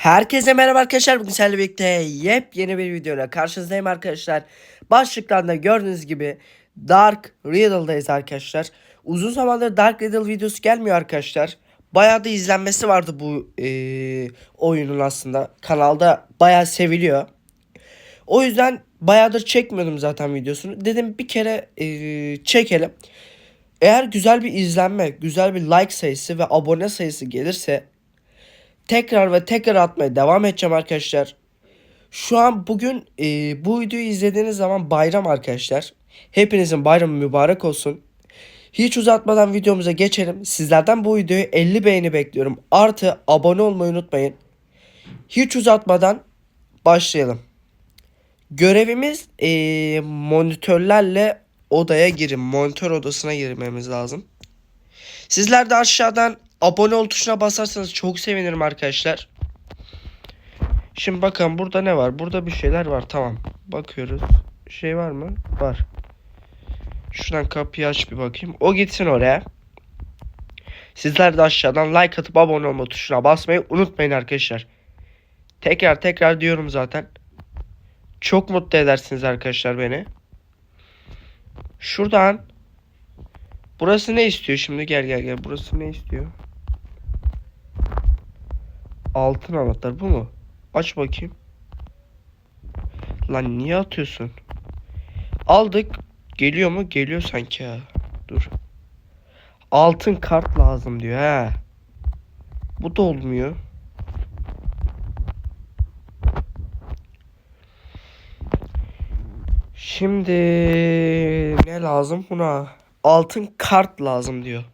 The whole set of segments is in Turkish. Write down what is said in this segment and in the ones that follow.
Herkese merhaba arkadaşlar. Bugün sizlerle birlikte yepyeni bir videoyla karşınızdayım arkadaşlar. Başlıktan da gördüğünüz gibi Dark Riddle'dayız arkadaşlar. Uzun zamandır Dark Riddle videosu gelmiyor arkadaşlar. Bayağı da izlenmesi vardı bu eee, oyunun aslında. Kanalda bayağı seviliyor. O yüzden bayağıdır çekmiyordum zaten videosunu. Dedim bir kere eee, çekelim. Eğer güzel bir izlenme, güzel bir like sayısı ve abone sayısı gelirse tekrar ve tekrar atmaya devam edeceğim arkadaşlar. Şu an bugün e, bu videoyu izlediğiniz zaman bayram arkadaşlar. Hepinizin bayramı mübarek olsun. Hiç uzatmadan videomuza geçelim. Sizlerden bu videoyu 50 beğeni bekliyorum. Artı abone olmayı unutmayın. Hiç uzatmadan başlayalım. Görevimiz e, monitörlerle odaya girin. Monitör odasına girmemiz lazım. Sizler de aşağıdan abone ol tuşuna basarsanız çok sevinirim arkadaşlar. Şimdi bakın burada ne var? Burada bir şeyler var. Tamam. Bakıyoruz. Şey var mı? Var. Şuradan kapıyı aç bir bakayım. O gitsin oraya. Sizler de aşağıdan like atıp abone olma tuşuna basmayı unutmayın arkadaşlar. Tekrar tekrar diyorum zaten. Çok mutlu edersiniz arkadaşlar beni. Şuradan Burası ne istiyor şimdi? Gel gel gel. Burası ne istiyor? Altın anahtar bu mu? Aç bakayım. Lan niye atıyorsun? Aldık. Geliyor mu? Geliyor sanki ha. Dur. Altın kart lazım diyor ha. Bu da olmuyor. Şimdi ne lazım buna? Altın kart lazım diyor.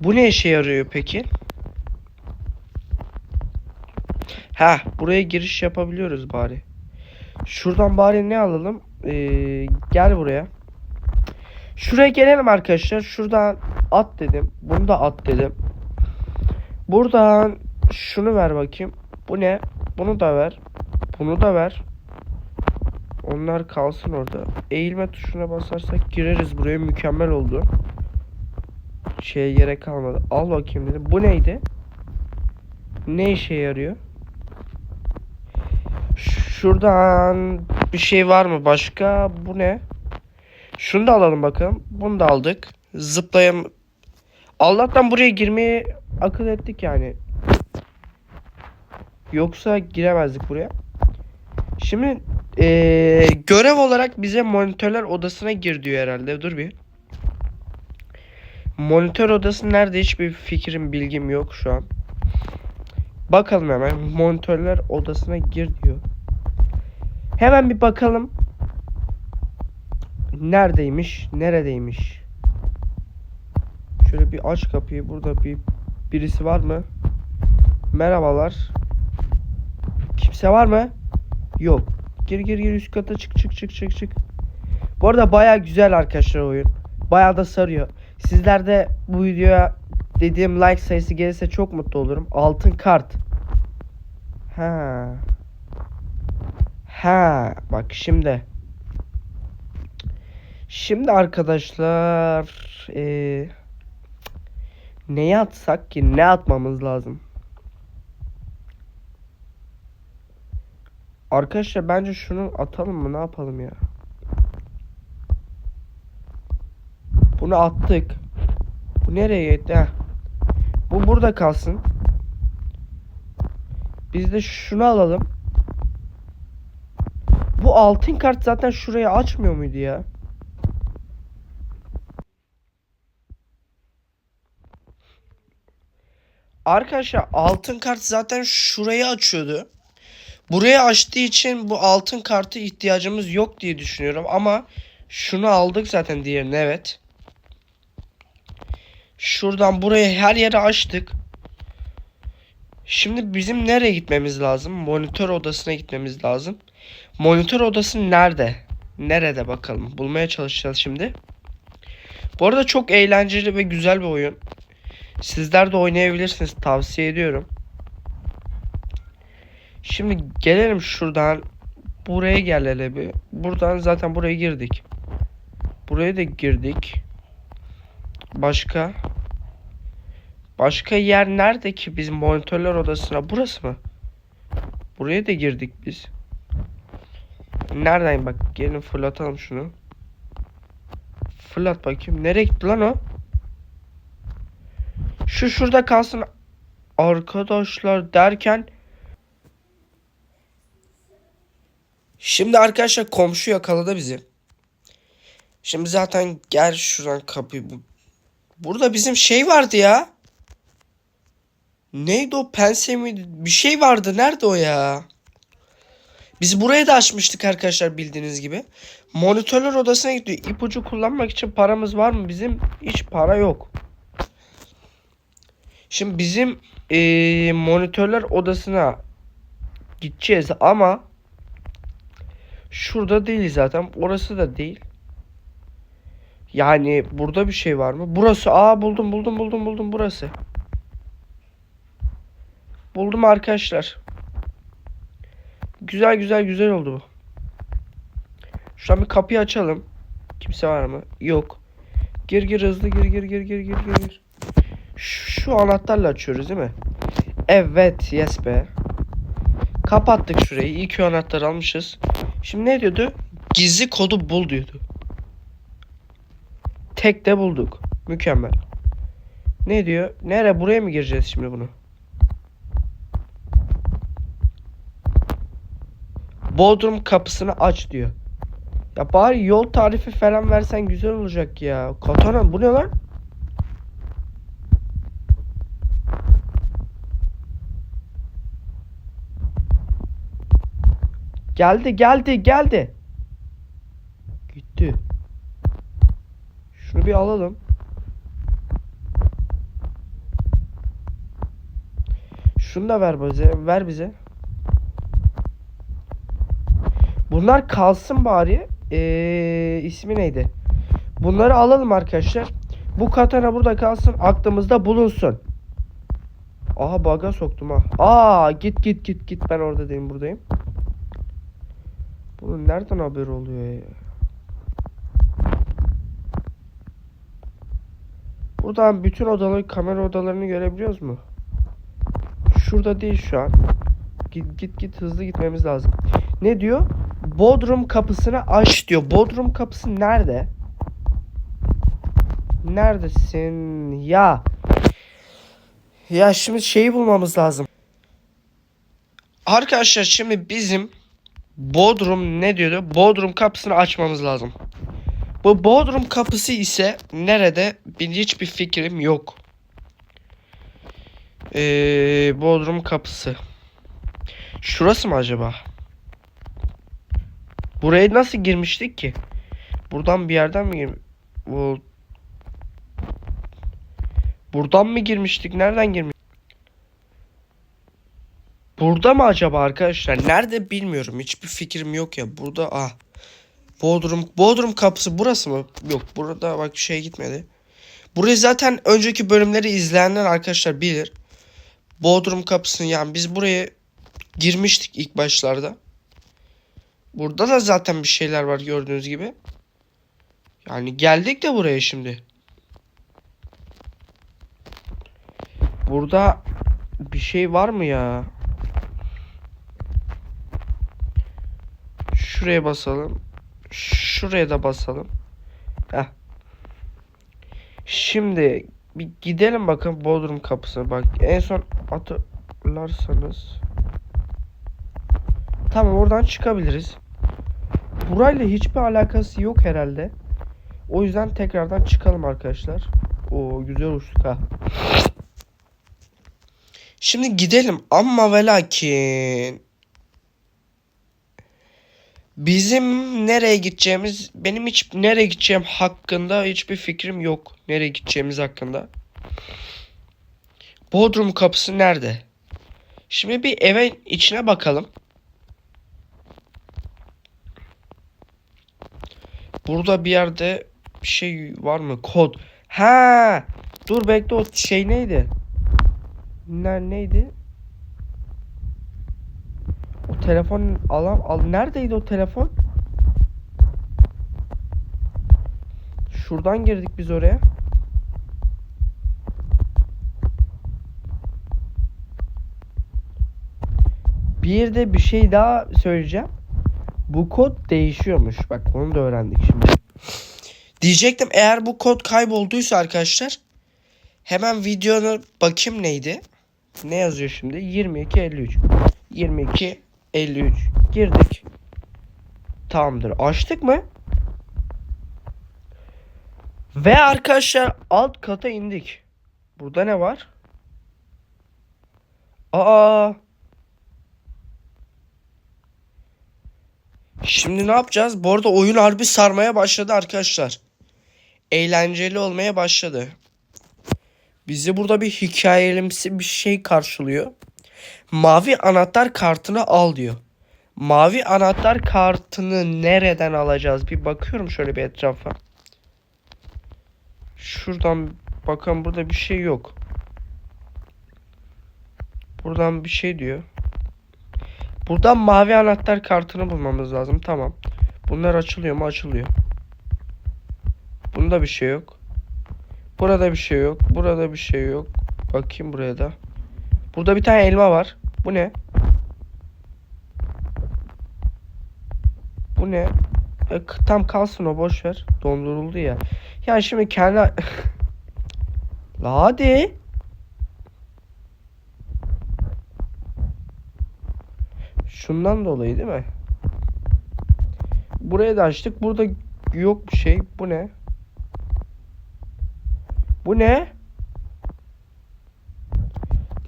Bu ne işe yarıyor peki? Ha, buraya giriş yapabiliyoruz bari. Şuradan bari ne alalım? Ee, gel buraya. Şuraya gelelim arkadaşlar. Şuradan at dedim. Bunu da at dedim. Buradan şunu ver bakayım. Bu ne? Bunu da ver. Bunu da ver. Onlar kalsın orada. Eğilme tuşuna basarsak gireriz buraya. Mükemmel oldu. Şeye gerek kalmadı. Al bakayım dedim. Bu neydi? Ne işe yarıyor? Şuradan bir şey var mı başka? Bu ne? Şunu da alalım bakalım. Bunu da aldık. Zıplayam. Allah'tan buraya girmeyi akıl ettik yani. Yoksa giremezdik buraya. Şimdi ee, görev olarak bize monitörler odasına gir diyor herhalde. Dur bir. Monitör odası nerede hiçbir fikrim bilgim yok şu an. Bakalım hemen monitörler odasına gir diyor. Hemen bir bakalım. Neredeymiş? Neredeymiş? Şöyle bir aç kapıyı. Burada bir birisi var mı? Merhabalar. Kimse var mı? Yok. Gir gir gir üst kata çık çık çık çık çık. Bu arada baya güzel arkadaşlar oyun. Baya da sarıyor. Sizler de bu videoya dediğim like sayısı gelirse çok mutlu olurum. Altın kart. Ha. Ha. Bak şimdi. Şimdi arkadaşlar ee, neyi atsak ki ne atmamız lazım? Arkadaşlar bence şunu atalım mı ne yapalım ya? Bunu attık. Bu nereye gitti? Bu burada kalsın. Biz de şunu alalım. Bu altın kart zaten şurayı açmıyor muydu ya? Arkadaşlar altın kart zaten şurayı açıyordu. Buraya açtığı için bu altın kartı ihtiyacımız yok diye düşünüyorum ama şunu aldık zaten diğerini evet. Şuradan buraya her yere açtık. Şimdi bizim nereye gitmemiz lazım? Monitör odasına gitmemiz lazım. Monitör odası nerede? Nerede bakalım. Bulmaya çalışacağız şimdi. Bu arada çok eğlenceli ve güzel bir oyun. Sizler de oynayabilirsiniz. Tavsiye ediyorum. Şimdi gelelim şuradan. Buraya gel hele bir. Buradan zaten buraya girdik. Buraya da girdik. Başka. Başka yer nerede ki bizim monitörler odasına? Burası mı? Buraya da girdik biz. Nereden bak gelin fırlatalım şunu. Fırlat bakayım. Nereye gitti lan o? Şu şurada kalsın. Arkadaşlar derken Şimdi arkadaşlar komşu yakaladı bizi. Şimdi zaten gel şuradan kapıyı bu. Burada bizim şey vardı ya. Neydi o pense miydi? Bir şey vardı. Nerede o ya? Biz burayı da açmıştık arkadaşlar bildiğiniz gibi. Monitörler odasına gidiyor. İpucu kullanmak için paramız var mı? Bizim hiç para yok. Şimdi bizim eee, monitörler odasına gideceğiz ama şurada değil zaten. Orası da değil. Yani burada bir şey var mı? Burası. Aa buldum buldum buldum buldum burası. Buldum arkadaşlar. Güzel güzel güzel oldu bu. Şuradan bir kapıyı açalım. Kimse var mı? Yok. Gir gir hızlı gir gir gir gir gir gir. Şu, anahtarla açıyoruz değil mi? Evet yes be. Kapattık şurayı. İyi ki o anahtarı almışız. Şimdi ne diyordu? Gizli kodu bul diyordu. Tek de bulduk. Mükemmel. Ne diyor? Nere? Buraya mı gireceğiz şimdi bunu? Bodrum kapısını aç diyor. Ya bari yol tarifi falan versen güzel olacak ya. Katana bu ne lan? Geldi geldi geldi. Gitti. Şunu bir alalım. Şunu da ver bize. Ver bize. Bunlar kalsın bari. Ee, ismi neydi? Bunları alalım arkadaşlar. Bu katana burada kalsın. Aklımızda bulunsun. Aha baga soktum ha. Aa git git git git ben orada değilim buradayım. Bunun nereden haber oluyor ya? Buradan bütün odaları kamera odalarını görebiliyoruz mu? Şurada değil şu an. Git git git hızlı gitmemiz lazım. Ne diyor? Bodrum kapısını aç diyor. Bodrum kapısı nerede? Neredesin? Ya. Ya şimdi şeyi bulmamız lazım. Arkadaşlar şimdi bizim Bodrum ne diyordu? Bodrum kapısını açmamız lazım. Bu Bodrum kapısı ise nerede? Bir hiçbir fikrim yok. Ee, Bodrum kapısı. Şurası mı acaba? Buraya nasıl girmiştik ki? Buradan bir yerden mi gir? Bu Buradan mı girmiştik? Nereden girmiş? Burada mı acaba arkadaşlar? Nerede bilmiyorum. Hiçbir fikrim yok ya. Burada ah. Bodrum Bodrum kapısı burası mı? Yok burada bak şey gitmedi. Burayı zaten önceki bölümleri izleyenler arkadaşlar bilir. Bodrum kapısını yani biz buraya girmiştik ilk başlarda. Burada da zaten bir şeyler var gördüğünüz gibi. Yani geldik de buraya şimdi. Burada bir şey var mı ya? Şuraya basalım. Şuraya da basalım. Heh. Şimdi bir gidelim bakın Bodrum kapısına. Bak en son hatırlarsanız. Tamam oradan çıkabiliriz. Burayla hiçbir alakası yok herhalde. O yüzden tekrardan çıkalım arkadaşlar. O güzel uçtuk ha. Şimdi gidelim ama ve lakin bizim nereye gideceğimiz benim hiç nereye gideceğim hakkında hiçbir fikrim yok. Nereye gideceğimiz hakkında. Bodrum kapısı nerede? Şimdi bir evin içine bakalım. Burada bir yerde bir şey var mı? Kod. Ha! Dur bekle o şey neydi? Ner neydi? O telefon alam al neredeydi o telefon? Şuradan girdik biz oraya. Bir de bir şey daha söyleyeceğim. Bu kod değişiyormuş. Bak onu da öğrendik şimdi. Diyecektim eğer bu kod kaybolduysa arkadaşlar hemen videona bakayım neydi? Ne yazıyor şimdi? 22 53. 22 53 girdik. Tamamdır. Açtık mı? Ve arkadaşlar alt kata indik. Burada ne var? Aa. Şimdi ne yapacağız? Bu arada oyun harbi sarmaya başladı arkadaşlar. Eğlenceli olmaya başladı. Bizi burada bir hikayelimsi bir şey karşılıyor. Mavi anahtar kartını al diyor. Mavi anahtar kartını nereden alacağız? Bir bakıyorum şöyle bir etrafa. Şuradan bakın burada bir şey yok. Buradan bir şey diyor. Buradan mavi anahtar kartını bulmamız lazım. Tamam. Bunlar açılıyor mu? Açılıyor. Bunda bir şey yok. Burada bir şey yok. Burada bir şey yok. Bakayım buraya da. Burada bir tane elma var. Bu ne? Bu ne? E, tam kalsın o boş ver. Donduruldu ya. Ya şimdi kendi La. Şundan dolayı değil mi? Buraya da açtık. Burada yok bir şey. Bu ne? Bu ne?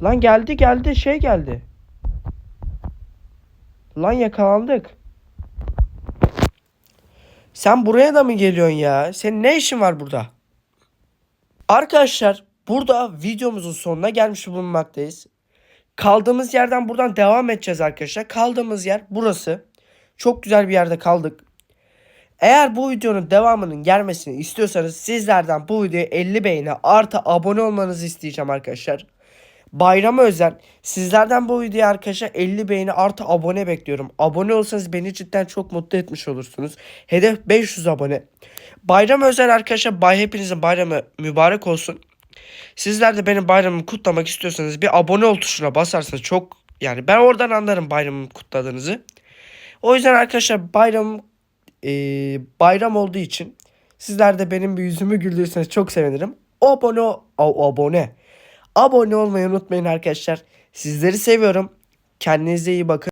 Lan geldi geldi şey geldi. Lan yakalandık. Sen buraya da mı geliyorsun ya? Senin ne işin var burada? Arkadaşlar burada videomuzun sonuna gelmiş bulunmaktayız. Kaldığımız yerden buradan devam edeceğiz arkadaşlar. Kaldığımız yer burası. Çok güzel bir yerde kaldık. Eğer bu videonun devamının gelmesini istiyorsanız sizlerden bu videoya 50 beğeni artı abone olmanızı isteyeceğim arkadaşlar. Bayrama özel sizlerden bu videoya arkadaşlar 50 beğeni artı abone bekliyorum. Abone olsanız beni cidden çok mutlu etmiş olursunuz. Hedef 500 abone. Bayram özel arkadaşlar bay hepinizin bayramı mübarek olsun. Sizler de benim bayramımı kutlamak istiyorsanız bir abone ol tuşuna basarsanız çok yani ben oradan anlarım bayramımı kutladığınızı. O yüzden arkadaşlar bayram e, bayram olduğu için sizler de benim bir yüzümü güldürürseniz çok sevinirim. Abone abone. Abone olmayı unutmayın arkadaşlar. Sizleri seviyorum. Kendinize iyi bakın.